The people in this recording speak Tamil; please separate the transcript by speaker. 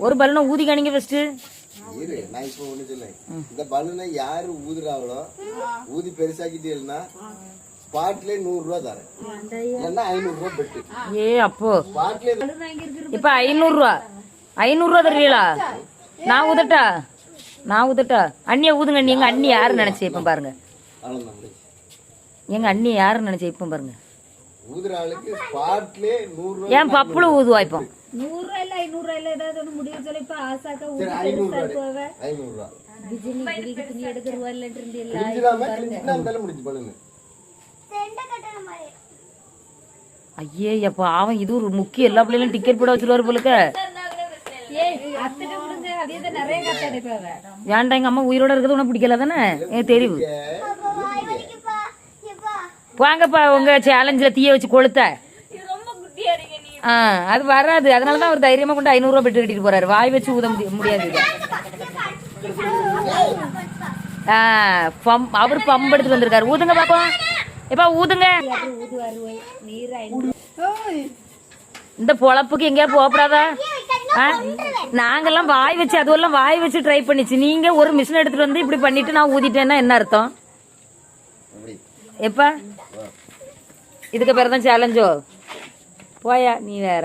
Speaker 1: ஒரு பலூனை ஊதி காணிங்க ஃபர்ஸ்ட்
Speaker 2: இரு நான் இப்போ ஒண்ணு சொல்லேன் இந்த பலூனை யாரு ஊதுறாங்களோ ஊதி பெருசாக்கிட்டீங்கன்னா ஸ்பாட்ல நூறு ரூபா தரேன். இல்லைன்னா ஐநூறு ரூபா பெட்டு
Speaker 1: ஏ அப்போ.
Speaker 2: ஸ்பாட்ல
Speaker 1: இப்ப ஐநூறுரூவா. ஐநூறுரூவா தருவீங்களா? நான் ஊதட்டா? நான் ஊதட்டா? அண்ணியை ஊதுங்க எங்க அண்ணி யாருன்னு நினைச்சேன் இப்ப பாருங்க. எங்க அண்ணி யாருன்னு நினைச்சேன் இப்ப பாருங்க.
Speaker 2: ஊதுற ஆளுக்கு ஸ்பாட்ல நூறு ரூபா
Speaker 1: ஏன் பப்புளு ஊதுவா இப்போ?
Speaker 3: நூறு ரூபாய் இல்ல ஐநூறு ரூபாய் இல்ல ஏதாவது ஒண்ணு முடிவு சொல்லி இப்ப ஆசாக்கா
Speaker 2: சரி ஐநூறு ரூபா ஐநூறு ரூபா
Speaker 3: பிஜினி கிளிக்கு துணி எடுத்துருவா இல்லட்டு இருந்தில்ல
Speaker 2: கிழிஞ்சிடாம கிழிஞ்சுனா இருந்தாலும் முடிஞ்சு பலூனு
Speaker 1: ஐயே அப்பா அவன் இது ஒரு முக்கிய எல்லா பிள்ளைகளும் டிக்கெட் போட வச்சிருவாரு போலுக்க
Speaker 3: ஏய் அத்தனை முடிஞ்ச அதே தான் நிறைய கட்ட எடுப்பாவ
Speaker 1: ஏன்டா எங்க அம்மா உயிரோட இருக்கிறது உனக்கு பிடிக்கல தானே? தெரியும் வாங்கப்பா உங்க சேலஞ்சில் தீய வச்சு கொளுத்த. ஆ அது வராது. அதனால தான் அவர் தைரியமா கொண்டு ஐநூறுரூவா பெட்டு கட்டிட்டு போறாரு. வாய் வச்சு ஊத முடி- முடியாது. ஆ பம் அவர் பம்பு எடுத்துட்டு வந்திருக்காரு. ஊதுங்க பாப்போம். எப்பா ஊதுங்க. இந்த பொழப்புக்கு எங்கேயா போகப்படாதா? ஆ? நாங்கெல்லாம் வாய் வச்சு அதுவெல்லாம் வாய் வச்சு ட்ரை பண்ணிச்சு. நீங்க ஒரு மிஷின் எடுத்துட்டு வந்து இப்படி பண்ணிட்டு நான் ஊதிட்டேன்னா என்ன அர்த்தம்? எப்பா? இதுக்கு பேர் தான் சேலஞ்சோ போயா நீ வேற.